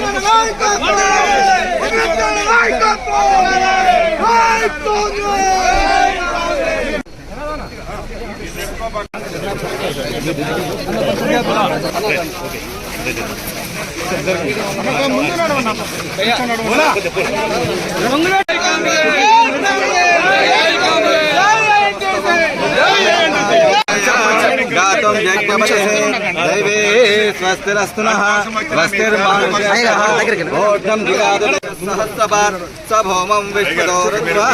వదిలేసిన దైవే స్వస్తిరస్తున స్వస్తిర్మాణం సహస్రపార్ సభౌమం విష్ణుదోరుద్వా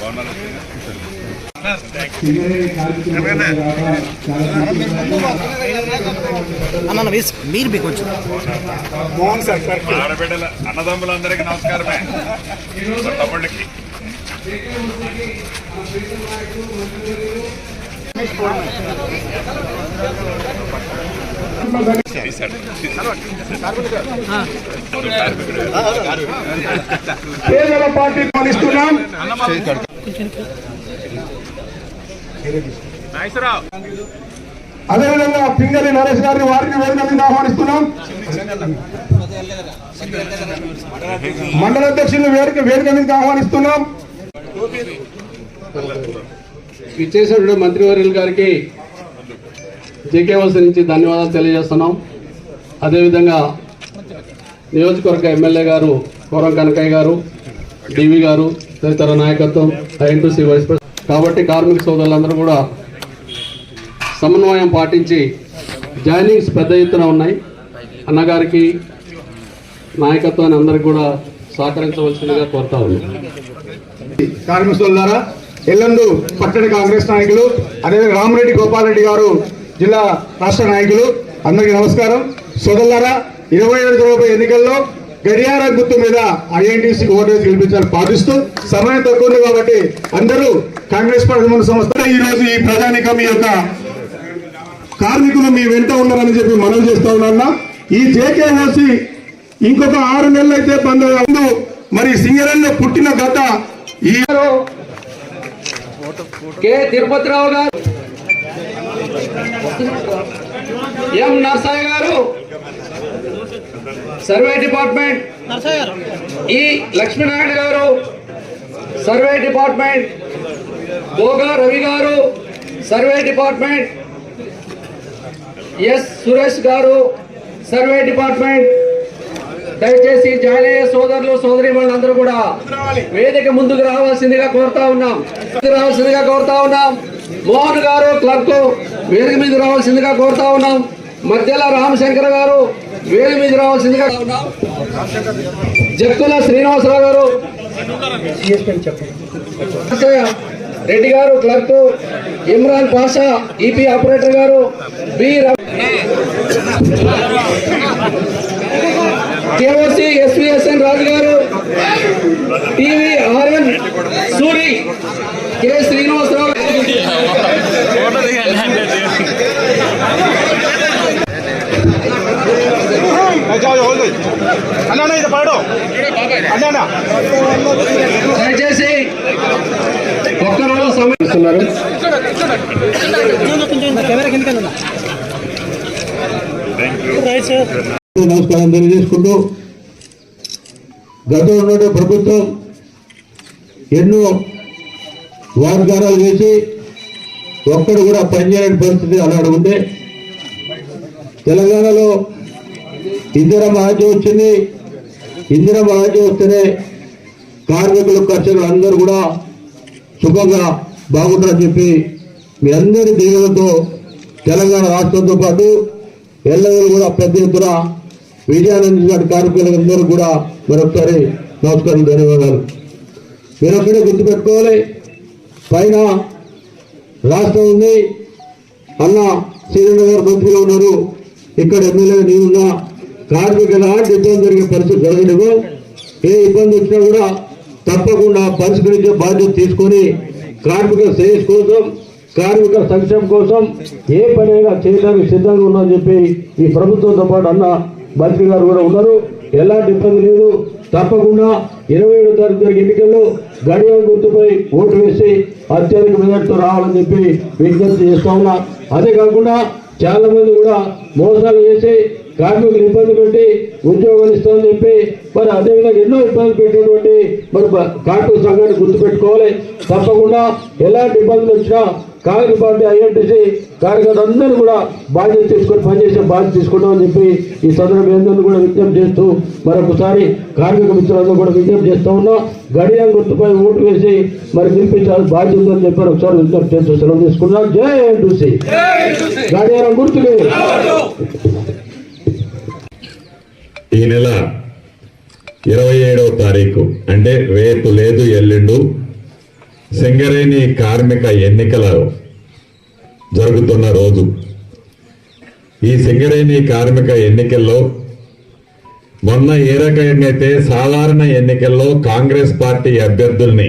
బాగున్నారు అన్న మీరు మీకు కొంచెం. ఆడబిడ్డల అన్నదమ్ములందరికీ నమస్కారమే. తమ్ముళ్ళకి. పేదల పార్టీ పాలిస్తున్నాం అదేవిధంగా పింగళి నరేష్ గారిని వారిని వేదిక మీద ఆహ్వానిస్తున్నాం. మండల అధ్యక్షులు వేదిక వేదిక మీద ఆహ్వానిస్తున్నాం. ఇచ్చేసిన మంత్రివర్యుల గారికి జేకేవలస నుంచి ధన్యవాదాలు తెలియజేస్తున్నాం. అదేవిధంగా నియోజకవర్గ ఎమ్మెల్యే గారు కోరం కనకయ్య గారు డివి గారు తదితర నాయకత్వం ఐఎన్టీసీ వైస్ ప్రెసిడెంట్ కాబట్టి కార్మిక సోదరులందరూ కూడా సమన్వయం పాటించి జాయినింగ్స్ పెద్ద ఎత్తున ఉన్నాయి. అన్నగారికి నాయకత్వాన్ని అందరికి కూడా సహకరించవలసిందిగా కోరుతా కార్మిక సోదరులారా ఎల్లందు పట్టణ కాంగ్రెస్ నాయకులు అదేవిధంగా రామరెడ్డి గోపాలరెడ్డి గారు జిల్లా రాష్ట్ర నాయకులు అందరికీ నమస్కారం. సోదరులారా ఇరవై ఏడు రూపాయల ఎన్నికల్లో గడియార గుర్తు మీద ఐఎన్టీసీ ఓటేసి గెలిపించాలని పాటిస్తూ సమయం తక్కువ ఉంది కాబట్టి అందరూ కాంగ్రెస్ పార్టీ మన సంస్థ. ఈ రోజు ఈ ప్రజానికం యొక్క కార్మికులు మీ వెంట ఉన్నారని చెప్పి మనం చేస్తా ఉన్నా ఈ జేకేఓసి ఇంకొక ఆరు నెలలు అయితే బంద్ ముందు మరి సింగరేణిలో పుట్టిన గత ఈ కె తిరుపతిరావు గారు. ఎం నర్సయ్య గారు. Survey department. ఈ లక్ష్మీనారాయణ గారు. Survey department. బోగా రవి గారు సర్వే డిపార్ట్మెంట్ ఎస్ సురేష్ గారు సర్వే డిపార్ట్మెంట్ దయచేసి జాయిన్ అయ్యే సోదరులు సోదరి వాళ్ళందరూ కూడా వేదిక ముందుకు రావాల్సిందిగా కోరుతా ఉన్నాం. రావాల్సిందిగా కోరుతా ఉన్నాం. మోహన్ గారు క్లర్క్ వేదిక మీద రావాల్సిందిగా కోరుతా ఉన్నాం. మధ్యలో రామశంకర్ గారు వేదిక మీద రావాల్సిందిగా ఉన్నాం. జక్కుల శ్రీనివాసరావు గారు. రెడ్డి గారు clerk Imran Pasha E P operator గారు B K O C S V S N Raju గారు T V R N Suri K Srinivasarao. అన్నా ఇది పాడు. అన్నా. దయచేసి సమయిస్తున్నారు నమస్కారం తెలియజేసుకుంటూ గతంలో ఉన్నటువంటి ప్రభుత్వం ఎన్నో వాగ్దానాలు చేసి ఒక్కడు కూడా పనిచేయని పరిస్థితి అలాడు ఉంది తెలంగాణలో ఇందిరా మహాజీ వచ్చింది. ఇందిరా మహాజీ వస్తేనే కార్మికులు ఖర్చులు అందరూ కూడా సుఖంగా బాగుంటారని చెప్పి మీ అందరి దీవులతో తెలంగాణ రాష్ట్రంతో పాటు ఎల్లవరు కూడా పెద్ద ఎత్తున విజయానందించిన కార్మికులందరూ కూడా మరొకసారి నమస్కారం ధన్యవాదాలు. మీరొక్కడే గుర్తుపెట్టుకోవాలి పైన రాష్ట్రం ఉంది. అన్న శ్రీరంగ గారు మంత్రిగా ఉన్నారు. ఇక్కడ ఎమ్మెల్యే నేనున్నా. కార్మికులు ఎలాంటి ఇబ్బంది జరిగే పరిస్థితి జరగలేదు ఏ ఇబ్బంది వచ్చినా కూడా తప్పకుండా పరిష్కరించే బాధ్యత తీసుకొని కార్మిక శ్రేయస్ కోసం కార్మిక సంక్షేమం కోసం ఏ పనైనా చేయడానికి సిద్ధంగా ఉందని చెప్పి ఈ ప్రభుత్వంతో పాటు అన్న మంత్రి గారు కూడా ఉన్నారు. ఎలాంటి ఇబ్బంది లేదు. తప్పకుండా ఇరవై ఏడు తారీఖు జరిగే ఎన్నికల్లో గడియాల గుర్తుపై ఓటు వేసి అత్యధిక మెజార్టీతో రావాలని చెప్పి విజ్ఞప్తి చేస్తా ఉన్నా. అదే కాకుండా చాలా మంది కూడా మోసాలు చేసి కార్మికులు ఇబ్బంది పెట్టి ఉద్యోగాలు ఇస్తామని చెప్పి మరి అదేవిధంగా ఎన్నో ఇబ్బందులు పెట్టినటువంటి మరి కార్మిక సంఘాన్ని గుర్తుపెట్టుకోవాలి. తప్పకుండా ఎలాంటి ఇబ్బందులు వచ్చినా కాంగ్రెస్ పార్టీ ఐఎన్టీసీ కార్యకర్తలందరూ కూడా బాధ్యత తీసుకొని పనిచేసే బాధ్యత తీసుకుంటామని చెప్పి ఈ సందర్భం అందరూ కూడా విజ్ఞప్తి చేస్తూ మరొకసారి కార్మిక మిత్రులందరూ కూడా విజ్ఞప్తి చేస్తూ ఉన్నా గడియాల గుర్తుపై ఓటు వేసి మరి గెలిపించాల్సిన బాధ్యత ఉందని చెప్పి ఒకసారి విజ్ఞప్తి చేస్తూ సెలవు తీసుకున్నాం జై ఎన్టీసీ. గడియారం గుర్తులు ఈ నెల ఇరవై ఏడవ తారీఖు అంటే రేపు లేదు ఎల్లుండు సింగరేణి కార్మిక ఎన్నికలు జరుగుతున్న రోజు. ఈ సింగరేణి కార్మిక ఎన్నికల్లో మొన్న ఏ రకంగా అయితే సాధారణ ఎన్నికల్లో కాంగ్రెస్ పార్టీ అభ్యర్థుల్ని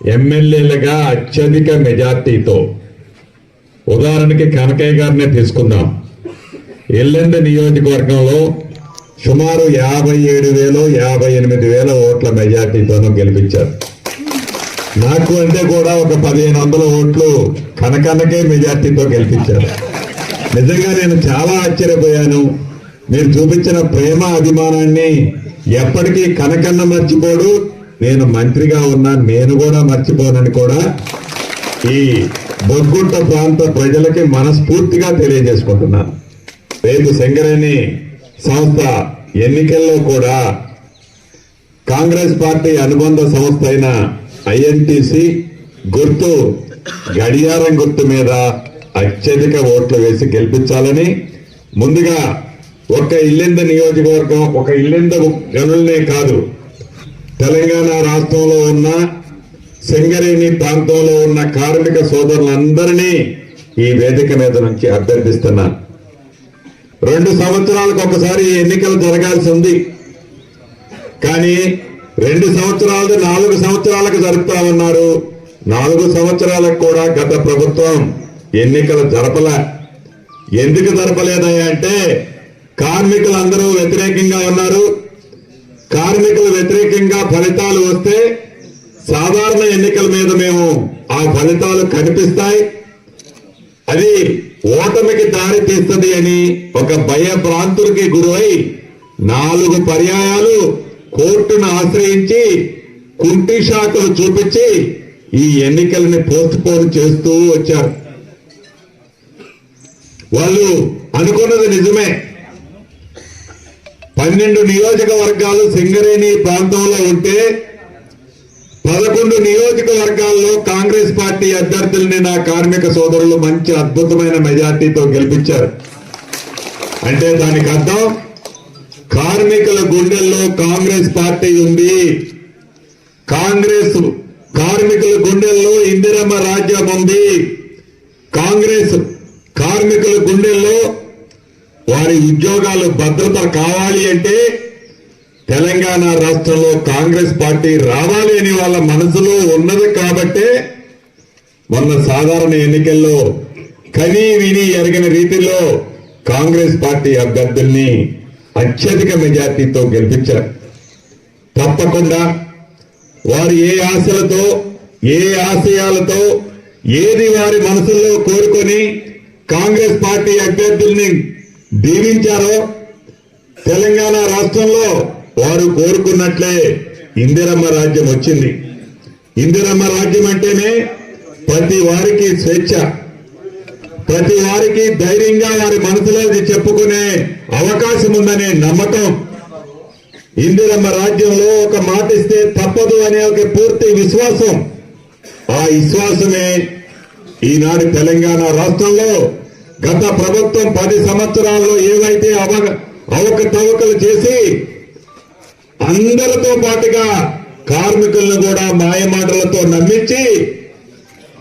ఎమ్మెల్యేలుగా అత్యధిక మెజార్టీతో ఉదాహరణకి కనకయ్య గారినే తీసుకుందాం. ఎల్లెండ నియోజకవర్గంలో సుమారు యాభై ఏడు వేలు యాభై ఎనిమిది వేల ఓట్ల మెజార్టీతోనూ గెలిపించారు. నాకు అంటే కూడా ఒక పదిహేను వందల ఓట్లు కనకన్నకే మెజార్టీతో గెలిపించారు. నిజంగా నేను చాలా ఆశ్చర్యపోయాను. మీరు చూపించిన ప్రేమ అభిమానాన్ని ఎప్పటికీ కనకన్న మర్చిపోడు. నేను మంత్రిగా ఉన్నా నేను కూడా మర్చిపోనని కూడా ఈ బొగ్గుంట ప్రాంత ప్రజలకి మనస్ఫూర్తిగా తెలియజేసుకుంటున్నాను. రేపు శంకరేణి సంస్థ ఎన్నికల్లో కూడా కాంగ్రెస్ పార్టీ అనుబంధ సంస్థ అయిన ఐఎన్టీసీ గుర్తు గడియారం గుర్తు మీద అత్యధిక ఓట్లు వేసి గెలిపించాలని ముందుగా ఒక ఇల్లెంద నియోజకవర్గం ఒక ఇల్లెంద గనులనే కాదు తెలంగాణ రాష్ట్రంలో ఉన్న సింగరేణి ప్రాంతంలో ఉన్న కార్మిక సోదరులందరినీ ఈ వేదిక మీద నుంచి అభ్యర్థిస్తున్నాను రెండు సంవత్సరాలకు ఒకసారి ఎన్నికలు జరగాల్సి ఉంది. కానీ రెండు సంవత్సరాలు నాలుగు సంవత్సరాలకు జరుపుతామన్నారు నాలుగు సంవత్సరాలకు కూడా గత ప్రభుత్వం ఎన్నికలు జరపలే. ఎందుకు జరపలేదయ్యా అంటే కార్మికులందరూ వ్యతిరేకంగా ఉన్నారు. కార్మికులు వ్యతిరేకంగా ఫలితాలు వస్తే సాధారణ ఎన్నికల మీద మేము ఆ ఫలితాలు కనిపిస్తాయి. అది ఓటమికి దారి తీస్తుంది అని ఒక భయభ్రాంతులకి గురై నాలుగు పర్యాయాలు కోర్టును ఆశ్రయించి కుంటి శాఖలు చూపించి ఈ ఎన్నికల్ని పోస్ట్ పోన్ చేస్తూ వచ్చారు. వాళ్ళు అనుకున్నది నిజమే. పన్నెండు నియోజకవర్గాలు సింగరేణి ప్రాంతంలో ఉంటే పదకొండు నియోజకవర్గాల్లో కాంగ్రెస్ పార్టీ అభ్యర్థుల్ని నా కార్మిక సోదరులు మంచి అద్భుతమైన మెజార్టీతో గెలిపించారు. అంటే దానికి అర్థం కార్మికుల గుండెల్లో కాంగ్రెస్ పార్టీ ఉంది. కాంగ్రెస్ కార్మికుల గుండెల్లో ఇందిరమ్మ రాజ్యం ఉంది. కాంగ్రెస్ కార్మికుల గుండెల్లో వారి ఉద్యోగాలు భద్రత కావాలి అంటే తెలంగాణ రాష్ట్రంలో కాంగ్రెస్ పార్టీ రావాలి అని వాళ్ళ మనసులో ఉన్నది కాబట్టే మొన్న సాధారణ ఎన్నికల్లో కని విని ఎరగని రీతిలో కాంగ్రెస్ పార్టీ అభ్యర్థుల్ని అత్యధిక మెజార్టీతో గెలిపించారు. తప్పకుండా వారు ఏ ఆశలతో ఏ ఆశయాలతో ఏది వారి మనసుల్లో కోరుకొని కాంగ్రెస్ పార్టీ అభ్యర్థుల్ని దీవించారో తెలంగాణ రాష్ట్రంలో వారు కోరుకున్నట్లే ఇందిరమ్మ రాజ్యం వచ్చింది. ఇందిరమ్మ రాజ్యం అంటేనే ప్రతి వారికి స్వేచ్ఛ. ప్రతి వారికి ధైర్యంగా వారి మనసులో చెప్పుకునే అవకాశం ఉందనే నమ్మకం. ఇందిరమ్మ రాజ్యంలో ఒక మాట ఇస్తే తప్పదు అనే ఒక పూర్తి విశ్వాసం. ఆ విశ్వాసమే ఈనాడు తెలంగాణ రాష్ట్రంలో గత ప్రభుత్వం పది సంవత్సరాల్లో ఏవైతే అవ అవకతవకలు చేసి అందరితో పాటుగా కార్మికులను కూడా మాయమాటలతో నమ్మించి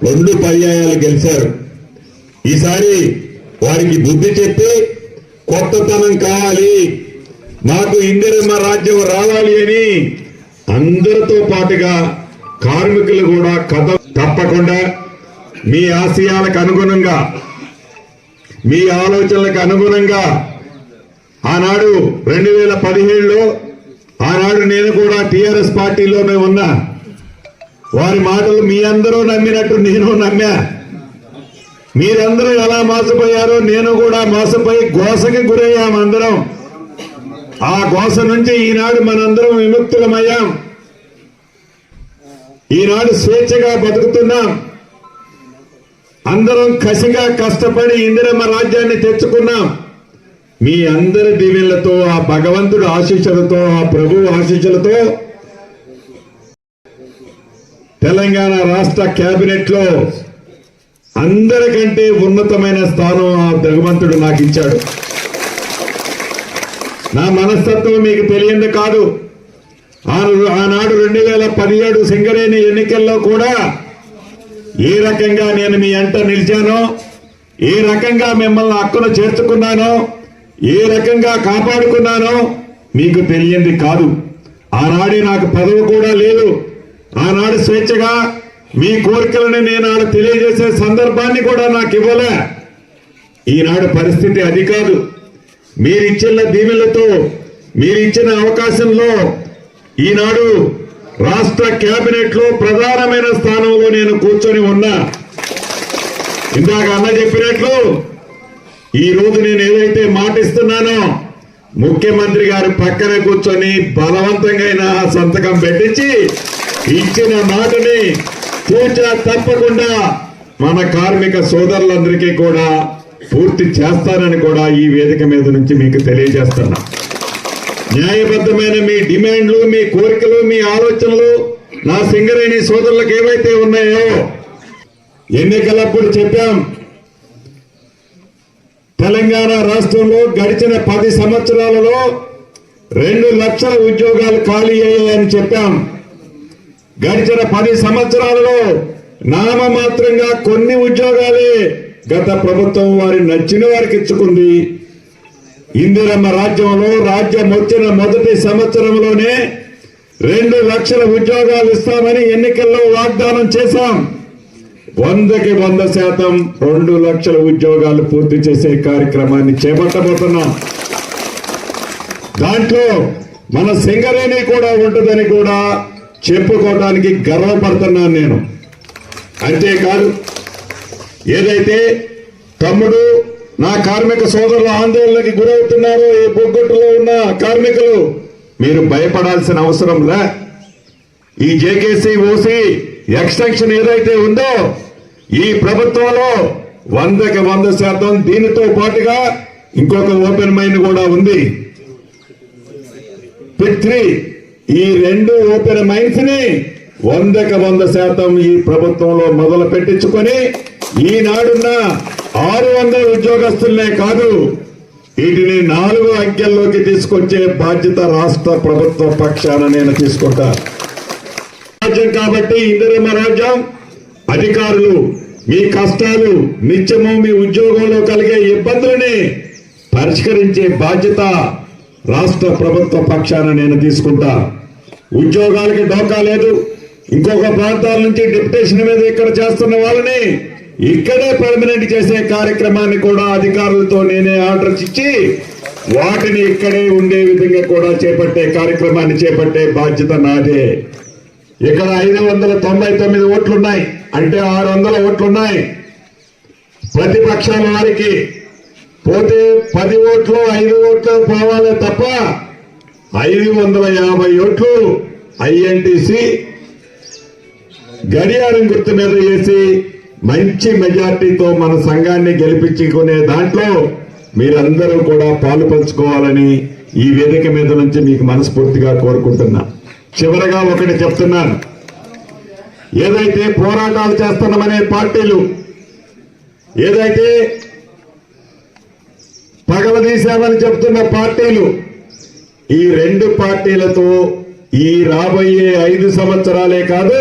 రెండు పర్యాయాలు గెలిచారు. ఈసారి వారికి బుద్ధి చెప్పి కొత్తతనం కావాలి. మాకు ఇందిరమ్మ రాజ్యం రావాలి అని అందరితో పాటుగా కార్మికులు కూడా కథ తప్పకుండా మీ ఆశయాలకు అనుగుణంగా మీ ఆలోచనలకు అనుగుణంగా ఆనాడు రెండు వేల పదిహేడులో ఆనాడు నేను కూడా టిఆర్ఎస్ పార్టీలోనే ఉన్నా. వారి మాటలు మీ అందరూ నమ్మినట్టు నేను నమ్మా. మీరందరూ ఎలా మోసపోయారో నేను కూడా మోసపోయి గోసకి గురయ్యాం అందరం. ఆ గోస నుంచి ఈనాడు మనందరం విముక్తులమయ్యాం. ఈనాడు స్వేచ్ఛగా బతుకుతున్నాం. అందరం కసిగా కష్టపడి ఇందిరమ్మ రాజ్యాన్ని తెచ్చుకున్నాం. మీ అందరి దీవెనలతో ఆ భగవంతుడు ఆశీస్సులతో ఆ ప్రభు ఆశీస్సులతో తెలంగాణ రాష్ట్ర కేబినెట్లో అందరికంటే ఉన్నతమైన స్థానం ఆ భగవంతుడు నాకు ఇచ్చాడు. నా మనస్తత్వం మీకు తెలియంది కాదు. ఆనాడు రెండు వేల పదిహేడు సింగరేణి ఎన్నికల్లో కూడా ఏ రకంగా నేను మీ అంట నిలిచానో ఏ రకంగా మిమ్మల్ని హక్కును చేర్చుకున్నానో ఏ రకంగా కాపాడుకున్నానో మీకు తెలియంది కాదు. ఆనాడే నాకు పదవి కూడా లేదు. ఆనాడు స్వేచ్ఛగా మీ కోరికలను నేను ఆడ తెలియజేసే సందర్భాన్ని కూడా నాకు ఇవ్వలే. ఈనాడు పరిస్థితి అది కాదు. మీరిచ్చిన దీవెలతో మీరిచ్చిన అవకాశంలో ఈనాడు రాష్ట్ర కేబినెట్లో ప్రధానమైన స్థానంలో నేను కూర్చొని ఉన్నా. ఇందాక అన్న చెప్పినట్లు ఈ రోజు నేను ఏదైతే మాటిస్తున్నానో ముఖ్యమంత్రి గారు పక్కన కూర్చొని బలవంతంగా సంతకం పెట్టించి ఇచ్చిన మాటని తూచా తప్పకుండా మన కార్మిక సోదరులందరికీ కూడా పూర్తి చేస్తానని కూడా ఈ వేదిక మీద నుంచి మీకు తెలియజేస్తున్నా. న్యాయబద్ధమైన మీ డిమాండ్లు మీ కోరికలు మీ ఆలోచనలు నా సింగరేణి సోదరులకు ఏవైతే ఉన్నాయో ఎన్నికలప్పుడు చెప్పాం. తెలంగాణ రాష్ట్రంలో గడిచిన పది సంవత్సరాలలో రెండు లక్షల ఉద్యోగాలు ఖాళీ అయ్యాయని చెప్పాం. గడిచిన పది సంవత్సరాలలో నామమాత్రంగా కొన్ని ఉద్యోగాలే గత ప్రభుత్వం వారి నచ్చిన వారికి ఇచ్చుకుంది. ఇందిరమ్మ రాజ్యంలో రాజ్యం వచ్చిన మొదటి సంవత్సరంలోనే రెండు లక్షల ఉద్యోగాలు ఇస్తామని ఎన్నికల్లో వాగ్దానం చేశాం. వందకి వంద శాతం రెండు లక్షల ఉద్యోగాలు పూర్తి చేసే కార్యక్రమాన్ని చేపట్టబోతున్నాం. దాంట్లో మన సింగరేణి కూడా ఉంటుందని కూడా చెప్పుకోవడానికి గర్వపడుతున్నాను నేను. అంతేకాదు ఏదైతే తమ్ముడు నా కార్మిక సోదరుల ఆందోళనకి గురవుతున్నారో ఈ బొగ్గొట్టులో ఉన్న కార్మికులు మీరు భయపడాల్సిన అవసరం లే. ఈ జేకేసీ ఓసీ ఎక్స్టెన్షన్ ఏదైతే ఉందో ఈ ప్రభుత్వంలో వందకి వంద శాతం దీనితో పాటుగా ఇంకొక ఓపెన్ మైండ్ కూడా ఉంది. పిట్ త్రీ ఈ రెండు ఓపెన్ మైండ్స్ని వందకి వంద శాతం ఈ ప్రభుత్వంలో మొదలు పెట్టించుకొని ఈనాడున్న ఆరు వందల ఉద్యోగస్తులనే కాదు వీటిని నాలుగు అంకెల్లోకి తీసుకొచ్చే బాధ్యత రాష్ట్ర ప్రభుత్వ పక్షాన నేను తీసుకుంటా. రాజ్యం కాబట్టి ఇందిరమ్మ రాజ్యం అధికారులు మీ కష్టాలు నిత్యము మీ ఉద్యోగంలో కలిగే ఇబ్బందులని పరిష్కరించే బాధ్యత రాష్ట్ర ప్రభుత్వ పక్షాన నేను తీసుకుంటా. ఉద్యోగాలకి డోకా లేదు. ఇంకొక ప్రాంతాల నుంచి డిప్యుటేషన్ మీద ఇక్కడ చేస్తున్న వాళ్ళని ఇక్కడే పర్మనెంట్ చేసే కార్యక్రమాన్ని కూడా అధికారులతో నేనే ఆర్డర్స్ ఇచ్చి వాటిని ఇక్కడే ఉండే విధంగా కూడా చేపట్టే కార్యక్రమాన్ని చేపట్టే బాధ్యత నాదే. ఇక్కడ ఐదు వందల తొంభై తొమ్మిది ఓట్లున్నాయి. అంటే ఆరు వందల ఓట్లున్నాయి. ప్రతిపక్షాల వారికి పోతే పది ఓట్లు ఐదు ఓట్లు పోవాలి తప్ప ఐదు వందల యాభై ఓట్లు ఐఎన్టీసీ గడియారం గుర్తు మీద వేసి మంచి మెజార్టీతో మన సంఘాన్ని గెలిపించుకునే దాంట్లో మీరందరూ కూడా పాలు పంచుకోవాలని ఈ వేదిక మీద నుంచి మీకు మనస్ఫూర్తిగా కోరుకుంటున్నా. చివరగా ఒకటి చెప్తున్నాను. ఏదైతే పోరాటాలు చేస్తున్నామనే పార్టీలు ఏదైతే పగలదీశామని చెప్తున్న పార్టీలు ఈ రెండు పార్టీలతో ఈ రాబోయే ఐదు సంవత్సరాలే కాదు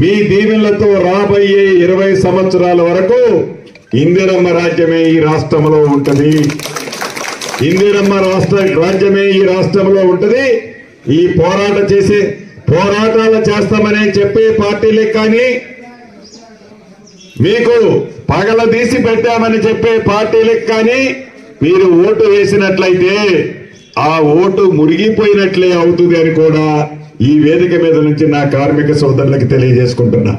మీ దీవెనలతో రాబోయే ఇరవై సంవత్సరాల వరకు ఇందిరమ్మ రాజ్యమే ఈ రాష్ట్రంలో ఉంటుంది. ఇందిరమ్మ రాష్ట్ర రాజ్యమే ఈ రాష్ట్రంలో ఉంటుంది. ఈ పోరాట చేసే పోరాటాలు చేస్తామని చెప్పే పార్టీలే కానీ మీకు పగల తీసి పెట్టామని చెప్పే పార్టీలకు కానీ మీరు ఓటు వేసినట్లయితే ఆ ఓటు మురిగిపోయినట్లే అవుతుంది అని కూడా ఈ వేదిక మీద నుంచి నా కార్మిక సోదరులకు తెలియజేసుకుంటున్నా.